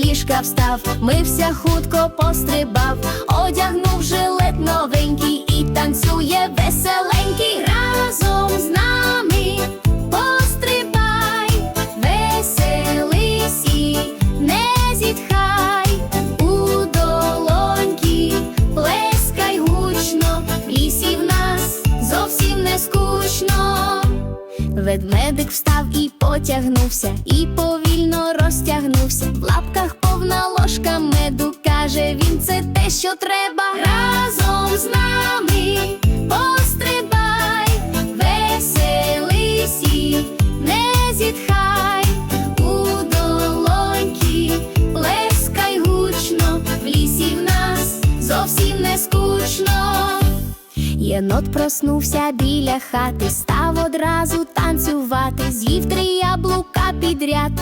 став, мився хутко пострибав, одягнув жилет новенький і танцює веселенький разом з нами. Пострибай, веселись і не зітхай, у долоньки плескай гучно, в лісі в нас зовсім не скучно. Ведмедик встав і потягнувся, і повільно розтягнувся. В лапках повна ложка меду, каже він, це те, що треба. Разом з нами пострибай, веселись і не зітхай, у долоньки плескай гучно, в лісі в нас зовсім не скучно. Єнот проснувся біля хати, став одразу танцювати, з'їв три яблука підряд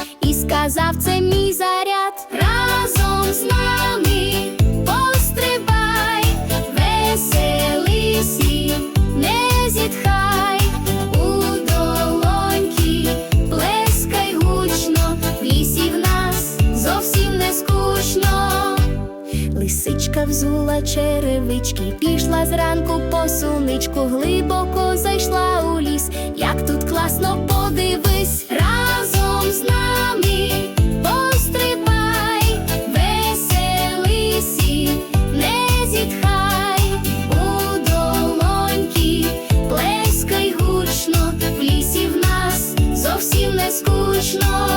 сказав, це мій заряд. Разом з нами пострибай, веселись не зітхай, у долоньки плескай гучно, в нас зовсім не скучно. Лисичка взула черевички, пішла зранку по суничку, глибоко зайшла у ліс. Як тут класно подивись, скучно.